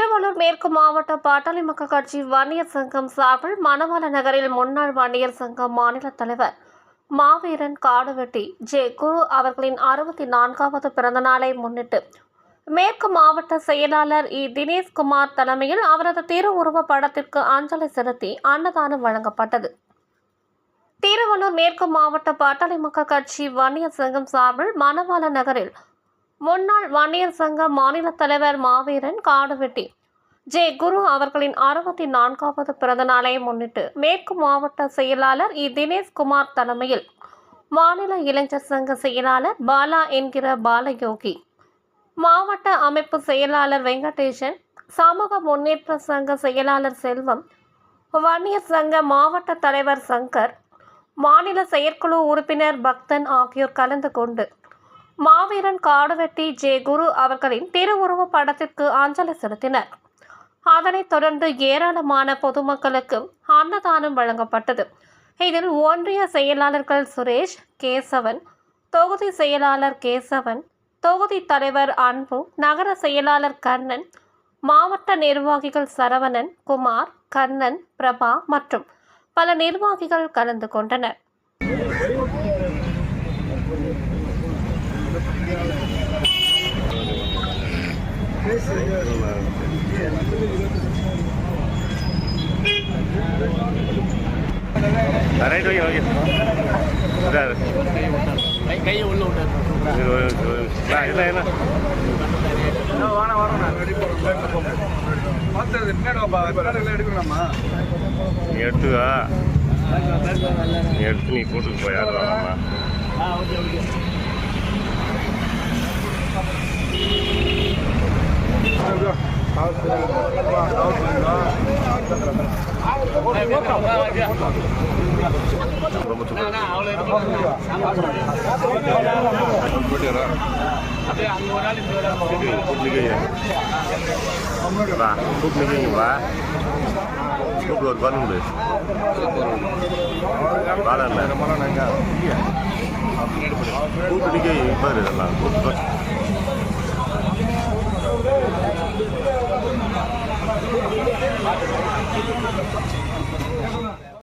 திருவள்ளூர் மேற்கு மாவட்ட பாட்டாளி மக்கள் கட்சி வன்னியர் சங்கம் சார்பில் மணவாள நகரில் முன்னாள் வன்னியர் சங்கம் மாநில தலைவர் மாவீரன் காடுவெட்டி ஜே குரு அவர்களின் அறுபத்தி நான்காவது பிறந்த நாளை முன்னிட்டு மேற்கு மாவட்ட செயலாளர் இ தினேஷ்குமார் தலைமையில் அவரது திருவுருவ படத்திற்கு அஞ்சலி செலுத்தி அன்னதானம் வழங்கப்பட்டது. திருவள்ளூர் மேற்கு மாவட்ட பாட்டாளி மக்கள் கட்சி வன்னியர் சங்கம் சார்பில் மணவாள நகரில் முன்னாள் வன்னியர் சங்க மாநில தலைவர் மாவீரன் காடுவெட்டி ஜே. குரு அவர்களின் அறுபத்தி நான்காவது பிறந்த நாளை முன்னிட்டு மேற்கு மாவட்ட செயலாளர் இ. தினேஷ்குமார் தலைமையில் மாநில இளைஞர் சங்க செயலாளர் பாலா என்கிற பாலயோகி மாவட்ட அமைப்பு செயலாளர் வெங்கடேசன் சமூக முன்னேற்ற சங்க செயலாளர் செல்வம் வன்னியர் சங்க மாவட்ட தலைவர் சங்கர் மாநில செயற்குழு உறுப்பினர் பக்தன் ஆகியோர் கலந்து கொண்டு மாவீரன் காடுவெட்டி ஜே குரு அவர்களின் திருவுருவ படத்திற்கு அஞ்சலி செலுத்தினர். அதனைத் தொடர்ந்து ஏராளமான பொதுமக்களுக்கு அன்னதானம் வழங்கப்பட்டது. இதில் ஒன்றிய செயலாளர்கள் சுரேஷ் கேசவன் தொகுதி செயலாளர் கேசவன் தொகுதி தலைவர் அன்பு நகர செயலாளர் கண்ணன் மாவட்ட நிர்வாகிகள் சரவணன் குமார் கண்ணன் பிரபா மற்றும் பல நிர்வாகிகள் கலந்து கொண்டனர். ரைட் ஓகே ஓகே இதாரு கையை உள்ள விட்டாரு இல்லை என்ன நீ எடுத்துக்கா எடுத்து நீ கூட்டுக்கு போய் யார் ஆ ஓகே ஓகே ஒரு பண்ணுங்க பாடல கூப்பிட்டு நிற்க பாரு இதெல்லாம் கூப்பிட்டு